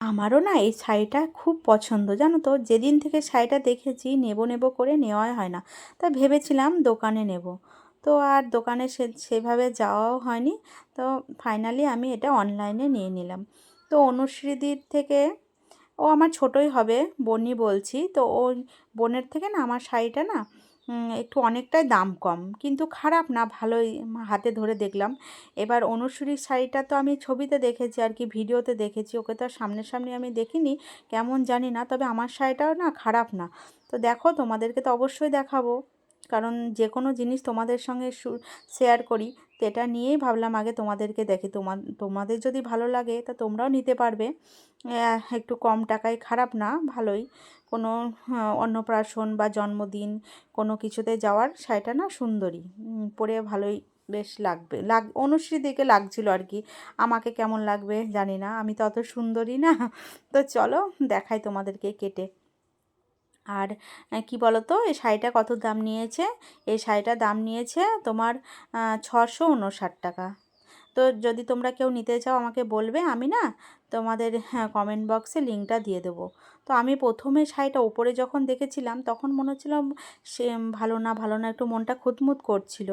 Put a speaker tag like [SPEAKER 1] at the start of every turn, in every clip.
[SPEAKER 1] আমারও না এই শাড়িটা খুব পছন্দ, জানো তো? যেদিন থেকে শাড়িটা দেখেছি নেব নেব করে নেওয়াই হয় না। তা ভেবেছিলাম দোকানে নেব। তো আর দোকানে সে, সেভাবে যাওয়াও হয়নি। তো ফাইনালি আমি এটা অনলাইনে নিয়ে নিলাম। তো অনুশ্রীদির থেকে, ও আমার ছোটোই হবে বনি বলছি। তো ওই বোনের থেকে না আমার শাড়িটা না একটু অনেকটাই দাম কম। কিন্তু খারাপ না, ভালোই হাতে ধরে দেখলাম। এবার অনুসরী শাড়িটা তো আমি ছবিতে দেখেছি, আর কি ভিডিওতে দেখেছি। ওকে তো আর সামনাসামনি আমি দেখিনি, কেমন জানি না। তবে আমার শাড়িটাও না খারাপ না। তো দেখো, তোমাদেরকে তো অবশ্যই দেখাবো। কারণ যে কোনো জিনিস তোমাদের সঙ্গে শেয়ার করি, তো এটা নিয়েই ভাবলাম আগে তোমাদেরকে দেখি। তোমা, তোমাদের যদি ভালো লাগে, তা তোমরাও নিতে পারবে। একটু কম টাকায় খারাপ না, ভালোই। কোনো অন্নপ্রাশন বা জন্মদিন, কোনো কিছুতে যাওয়ার শাড়িটা না সুন্দরী। পরে ভালোই বেশ লাগবে। লাগ, অনুশ্রী দিকে লাগছিল আর কি। আমাকে কেমন লাগবে জানি না, আমি তো অত সুন্দরী না। তো চলো, দেখাই তোমাদেরকে কেটে। আর কি বলো তো এই শাড়িটা কত দাম নিয়েছে? এই শাড়িটা দাম নিয়েছে তোমার ছশো উনষাট টাকা। তো যদি তোমরা কেউ নিতে চাও আমাকে বলবে, আমি না তোমাদের হ্যাঁ কমেন্ট বক্সে লিঙ্কটা দিয়ে দেবো। তো আমি প্রথমে শাড়িটা ওপরে যখন দেখেছিলাম, তখন মনে হচ্ছিল সে ভালো না ভালো না, একটু মনটা খুঁতমুত করছিল।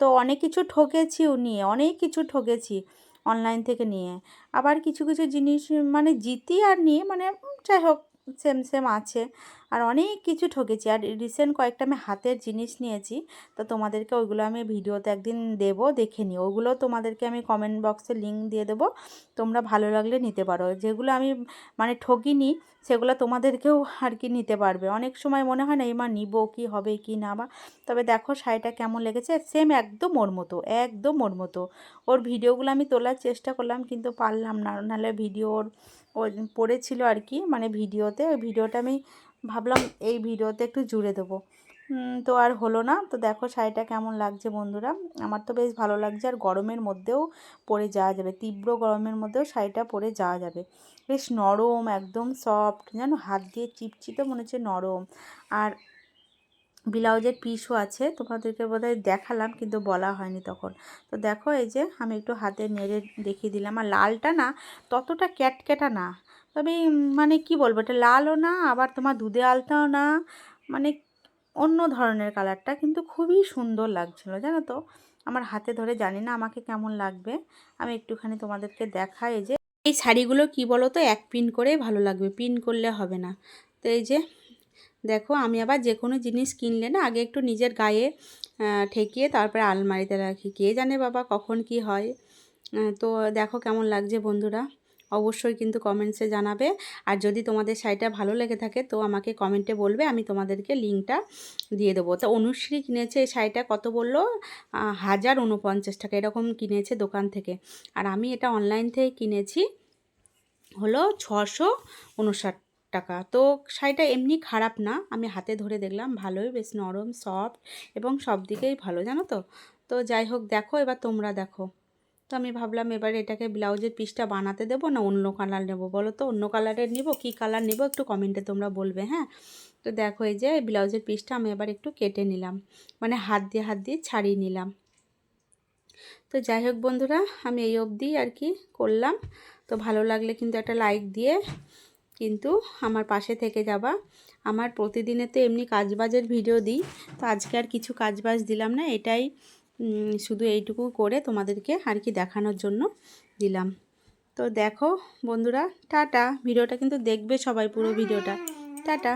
[SPEAKER 1] তো অনেক কিছু ঠকেছিও নিয়ে অনেক কিছু ঠকেছি অনলাইন থেকে নিয়ে। আবার কিছু কিছু জিনিস মানে জিতি আর নিয়ে মানে যাই হোক সেম সেম আছে। আর অনেক কিছু ঠকেছি। আর রিসেন্ট কয়েকটা আমি হাতের জিনিস নিয়েছি, তো তোমাদেরকে ওইগুলো আমি ভিডিওতে একদিন দেব, দেখে নিই ওগুলো তোমাদেরকে আমি কমেন্ট বক্সে লিঙ্ক দিয়ে দেবো, তোমরা ভালো লাগলে নিতে পারো। যেগুলো আমি মানে ঠকিনি, সেগুলো তোমাদেরকেও আর কি নিতে পারবে। অনেক সময় মনে হয় না, এই মা নিব কি হবে, কি না বা? তবে দেখো শাড়িটা কেমন লেগেছে সেম একদম ওর মতো, একদম ওর মতো। ওর ভিডিওগুলো আমি তোলার চেষ্টা করলাম, কিন্তু পারলাম না। নাহলে ভিডিওর পড়েছিল আর কি মানে ভিডিওতে। ভিডিওটা আমি ভাবলাম এই ভিডিওতে একটু জুড়ে দেবো। তো আর হলো না। তো দেখো শাড়িটা কেমন লাগছে বন্ধুরা। আমার তো বেশ ভালো লাগছে। আর গরমের মধ্যেও পরে যাওয়া যাবে। তীব্র গরমের মধ্যেও শাড়িটা পরে যাওয়া যাবে। বেশ নরম, একদম সফট জানো হাত দিয়ে চিপচিপে মনে হচ্ছে নরম। আর ব্লাউজের পিসও আছে। তোমাদেরকে বোধহয় দেখালাম, কিন্তু বলা হয়নি তখন। তো দেখো এই যে আমি একটু হাতে নেড়ে দেখিয়ে দিলাম। আর লালটা না ততটা ক্যাটক্যাটা না। তবে মানে কি বলব, এটা লালও না, আবার তোমার দুধে আলতাও না মানে অন্য ধরনের কালারটা কিন্তু খুবই সুন্দর লাগছিল, জানো তো? আমার হাতে ধরে জানি না আমাকে কেমন লাগবে, আমি একটুখানি তোমাদেরকে দেখাই যে, এই শাড়িগুলো কি বলো তো এক পিন করেই ভালো লাগবে, পিন করলে হবে না। তো এই যে, দেখো, আমি আবার যে কোনো জিনিস কিনলে না, আগে একটু নিজের গায়ে ঠেকিয়ে তারপরে আলমারিতে রাখি, কে জানে বাবা কখন কি হয়। তো দেখো কেমন লাগছে বন্ধুরা। অবশ্যই কিন্তু কমেন্টসে জানাবে। আর যদি তোমাদের শাড়িটা ভালো লেগে থাকে, তো আমাকে কমেন্টে বলবে, আমি তোমাদেরকে লিঙ্কটা দিয়ে দেবো। তো অনুশ্রী কিনেছে এই শাড়িটা কত বলল? হাজার উনপঞ্চাশ টাকা, এরকম কিনেছে দোকান থেকে। আর আমি এটা অনলাইন থেকে কিনেছি, হলো ছশো উনষাট টাকা। তো শাড়িটা এমনি খারাপ না, আমি হাতে ধরে দেখলাম, ভালোই, বেশ নরম সফট এবং সব দিকেই ভালো, জানো তো? তো যাই হোক, দেখো, এবার তোমরা দেখো। তো আমি ভাবলাম এবার এটাকে ব্লাউজের পিসটা বানাতে দেবো না, অন্য কালার নেব। বলো তো, অন্য কালারের নেব? কী কালার নেব? একটু কমেন্টে তোমরা বলবে হ্যাঁ? তো দেখো, এই যে ব্লাউজের পিসটা আমি এবার একটু কেটে নিলাম। মানে হাত দিয়ে হাত দিয়ে ছাড়িয়ে নিলাম। তো যাই হোক বন্ধুরা, আমি এই অবধি আর কি করলাম। তো ভালো লাগলে কিন্তু একটা লাইক দিয়ে কিন্তু আমার পাশে থেকে যাবা। আমার প্রতিদিনে তো এমনি কাজবাজের ভিডিও দিই। তো আজকে আর কিছু কাজবাজ দিলাম না, এটাই শুধু এইটুকু করে তোমাদেরকে আর কি দেখানোর জন্য দিলাম। তো দেখো বন্ধুরা, টাটা। ভিডিওটা কিন্তু দেখবে সবাই পুরো ভিডিওটা। টাটা।